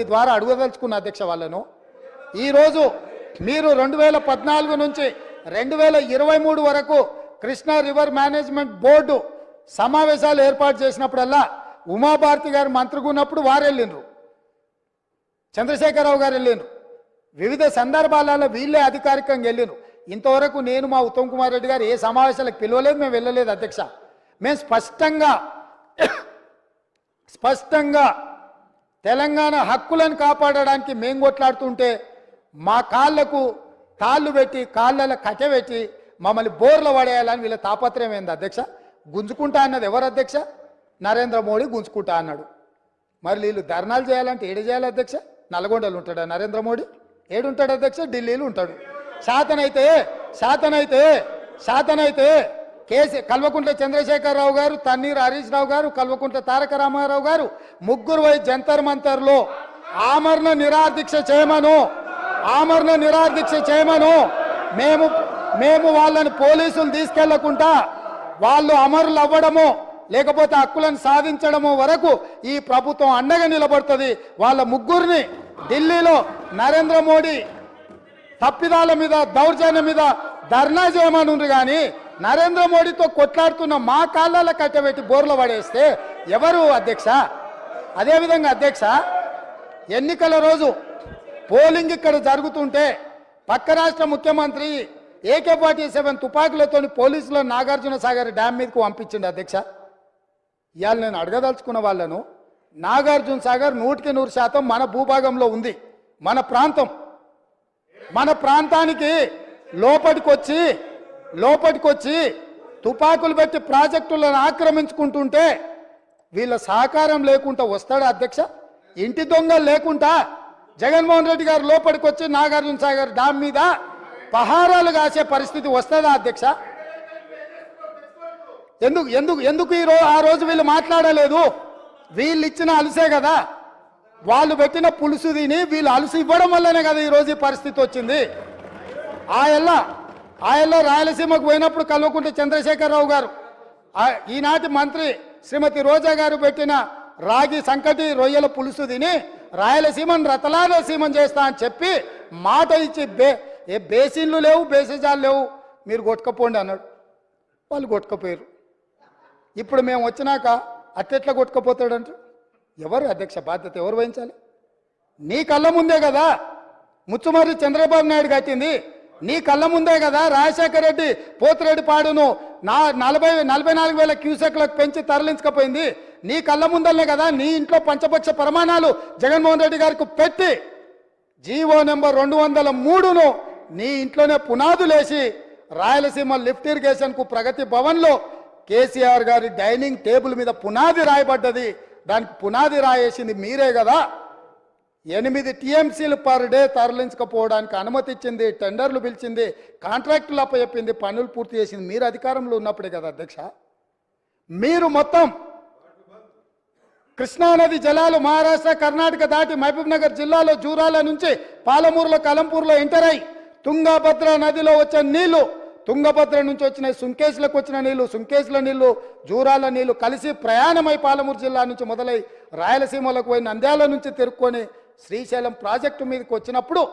ఈ ద్వారా అడగదలుచుకున్న అధ్యక్ష వాళ్ళను. ఈరోజు మీరు రెండు వేల పద్నాలుగు నుంచి రెండు వేల ఇరవై మూడు వరకు కృష్ణా రివర్ మేనేజ్మెంట్ బోర్డు సమావేశాలు ఏర్పాటు చేసినప్పుడల్లా ఉమాభారతి గారు మంత్రిగా ఉన్నప్పుడు వారు వెళ్ళిండ్రు. చంద్రశేఖరరావు గారు వెళ్ళిండ్రు. వివిధ సందర్భాలలో వీళ్ళే అధికారికంగా వెళ్ళిండ్రు. ఇంతవరకు నేను మా ఉత్తమ్ కుమార్ రెడ్డి గారు ఏ సమావేశాలకు పిలవలేదు మేము వెళ్ళలేదు అధ్యక్ష. మేము స్పష్టంగా స్పష్టంగా తెలంగాణ హక్కులను కాపాడడానికి మేము కొట్లాడుతుంటే మా కాళ్ళకు తాళ్ళు పెట్టి కాళ్ళలో కట్టె పెట్టి మమ్మల్ని బోర్లు పడేయాలని వీళ్ళ తాపత్రయం ఏంది అధ్యక్ష? గుంజుకుంటా అన్నది ఎవరు అధ్యక్ష? నరేంద్ర మోడీ గుంజుకుంటా అన్నాడు. మరి వీళ్ళు ధర్నాలు చేయాలంటే ఏడు చేయాలి అధ్యక్ష? నల్గొండలు ఉంటాడా నరేంద్ర మోడీ? ఏడుంటాడు అధ్యక్ష? ఢిల్లీలో ఉంటాడు. శాతనైతే శాతనైతే శాతనైతే కేసీ కల్వకుంట్ల చంద్రశేఖరరావు గారు తన్నీరు హరీష్ రావు గారు కల్వకుంట్ల తారక రామారావు గారు ముగ్గురు వై జంతర్ మంతర్లో. ఆమరణ నిరాదీక్ష చేయమను ఆమరణ నిరాదీక్ష చేయమను మేము మేము వాళ్ళని పోలీసులు తీసుకెళ్ళకుండా వాళ్ళు అమరులు అవ్వడము లేకపోతే హక్కులను సాధించడము వరకు ఈ ప్రభుత్వం అండగా నిలబడుతుంది. వాళ్ళ ముగ్గురిని ఢిల్లీలో నరేంద్ర మోడీ తప్పిదాల మీద దౌర్జన్యం మీద ధర్నా చేయమనుండ్రు కానీ నరేంద్ర మోడీతో కొట్లాడుతున్న మా కాళ్ళ కట్టబెట్టి బోర్లు పడేస్తే ఎవరు అధ్యక్ష? అదేవిధంగా అధ్యక్ష ఎన్నికల రోజు పోలింగ్ ఇక్కడ జరుగుతుంటే పక్క రాష్ట్ర ముఖ్యమంత్రి ఏకే ఫార్టీ సెవెన్ తుపాకులతో పోలీసులు నాగార్జున సాగర్ డ్యామ్ మీదకు పంపించిండు అధ్యక్ష. ఇవాళ నేను అడగదలుచుకున్న వాళ్ళను నాగార్జున సాగర్ నూటికి నూరు శాతం మన భూభాగంలో ఉంది మన ప్రాంతం. మన ప్రాంతానికి లోపలికొచ్చి లోపలికొచ్చి తుపాకులు పెట్టి ప్రాజెక్టులను ఆక్రమించుకుంటుంటే వీళ్ళ సహకారం లేకుండా వస్తాడా అధ్యక్ష? ఇంటి దొంగలు లేకుండా జగన్మోహన్ రెడ్డి గారు లోపలికి వచ్చి నాగార్జున సాగర్ డామ్ మీద పహారాలు కాసే పరిస్థితి వస్తుందా అధ్యక్ష? ఎందుకు ఎందుకు ఎందుకు ఈ రోజు ఆ రోజు వీళ్ళు మాట్లాడలేదు? వీళ్ళు ఇచ్చిన అలసే కదా. వాళ్ళు పెట్టిన పులుసు తిని వీళ్ళు అలసి ఇవ్వడం వల్లనే కదా ఈ ఈ పరిస్థితి వచ్చింది. ఆయల్ల ఆయల్లో రాయలసీమకు పోయినప్పుడు కల్వకుంట్ల చంద్రశేఖరరావు గారు ఈనాటి మంత్రి శ్రీమతి రోజా గారు పెట్టిన రాగి సంకటి రొయ్యల పులుసు తిని రాయలసీమను రతలాలసీమం చేస్తా అని చెప్పి మాట ఇచ్చి బే ఏ బేసిన్లు లేవు బేసిజాలు లేవు మీరు కొట్టుకపోండి అన్నాడు. వాళ్ళు కొట్టుకపోయారు. ఇప్పుడు మేము వచ్చినాక అట్టెట్లా కొట్టుకపోతాడంట? ఎవరు అధ్యక్ష బాధ్యత ఎవరు వహించాలి? నీ కళ్ళ ముందే కదా ముచ్చుమర్రి చంద్రబాబు నాయుడు కట్టింది. నీ కళ్ళ ముందే కదా రాజశేఖర రెడ్డి పోతిరెడ్డి పాడును. నా నలభై నలభై నాలుగు వేల క్యూసెక్లకు పెంచి తరలించకపోయింది. నీ కళ్ళ ముందలనే కదా నీ ఇంట్లో పంచపక్ష ప్రమాణాలు జగన్మోహన్ రెడ్డి గారికి పెట్టి జీవో నెంబర్ రెండు వందల మూడును నీ ఇంట్లోనే పునాదులేసి రాయలసీమ లిఫ్ట్ ఇరిగేషన్కు ప్రగతి భవన్లో కేసీఆర్ గారి డైనింగ్ టేబుల్ మీద పునాది రాయబడ్డది. దానికి పునాది రాయేసింది మీరే కదా. ఎనిమిది టీఎంసీలు పర్ డే తరలించకపోవడానికి అనుమతి ఇచ్చింది టెండర్లు పిలిచింది కాంట్రాక్టులు అప్పచెప్పింది పనులు పూర్తి చేసింది. మీరు అధికారంలో ఉన్నప్పుడే కదా అధ్యక్ష? మీరు మొత్తం కృష్ణానది జలాలు మహారాష్ట్ర కర్ణాటక దాటి మహబూబ్నగర్ జిల్లాలో జూరాల నుంచి పాలమూరులో కలంపూర్లో ఎంటర్ అయి తుంగభద్ర నదిలో వచ్చే నీళ్ళు తుంగభద్ర నుంచి వచ్చిన సుంకేసులకు వచ్చిన నీళ్ళు సుంకేసుల నీళ్ళు జూరాల నీళ్ళు కలిసి ప్రయాణమై పాలమూరు జిల్లా నుంచి మొదలై రాయలసీమలకు పోయి నంద్యాల నుంచి తెరుక్కొని శ్రీశైలం ప్రాజెక్టు మీదకి వచ్చినప్పుడు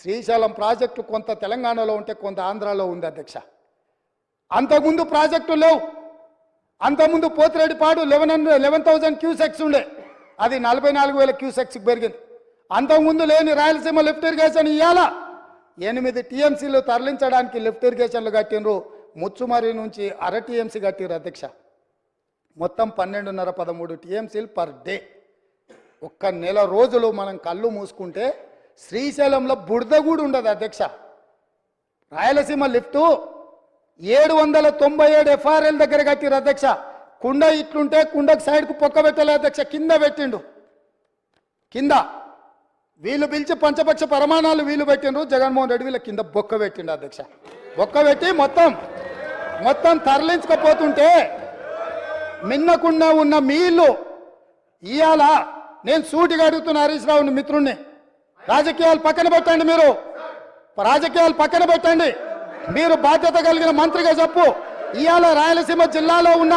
శ్రీశైలం ప్రాజెక్టు కొంత తెలంగాణలో ఉంటే కొంత ఆంధ్రాలో ఉంది అధ్యక్ష. అంతకుముందు ప్రాజెక్టు లేవు. అంతకుముందు Pothireddypadu eleven hundred eleven thousand cusecs ఉండే. అది నలభై నాలుగు వేల క్యూసెక్స్కి పెరిగింది. అంతకుముందు లేని రాయలసీమ లిఫ్ట్ ఇరిగేషన్ ఇవ్వాల ఎనిమిది టీఎంసీలు తరలించడానికి లిఫ్ట్ ఇరిగేషన్లు కట్టినరు ముచ్చుమరి నుంచి అర టీఎంసీ కట్టిరు అధ్యక్ష. మొత్తం పన్నెండున్నర పదమూడు టీఎంసీలు పర్ డే. ఒక్క నెల రోజులు మనం కళ్ళు మూసుకుంటే శ్రీశైలంలో బురద కూడా ఉండదు అధ్యక్ష. రాయలసీమ లిఫ్టు ఏడు వందల తొంభై ఏడు ఎఫ్ఆర్ఎల్ దగ్గర కట్టిరు అధ్యక్ష. కుండ ఇట్లుంటే కుండకు సైడ్కు పొక్క పెట్టలే అధ్యక్ష కింద పెట్టిండు. కింద. వీళ్ళు పిలిచి పంచపక్ష ప్రమాణాలు వీళ్ళు పెట్టిండ్రు జగన్మోహన్ రెడ్డి వీళ్ళ కింద బొక్క పెట్టిండు అధ్యక్ష. బొక్క పెట్టి మొత్తం మొత్తం తరలించకపోతుంటే మిన్నకుండా ఉన్న మీ ఇల్లు ఇవాళ నేను సూటిగా అడుగుతున్న హరీష్ రావుని మిత్రుణ్ణి. రాజకీయాలు పక్కన పెట్టండి మీరు. రాజకీయాలు పక్కన పెట్టండి. మీరు బాధ్యత కలిగిన మంత్రిగా చెప్పు. ఇవాళ రాయలసీమ జిల్లాలో ఉన్న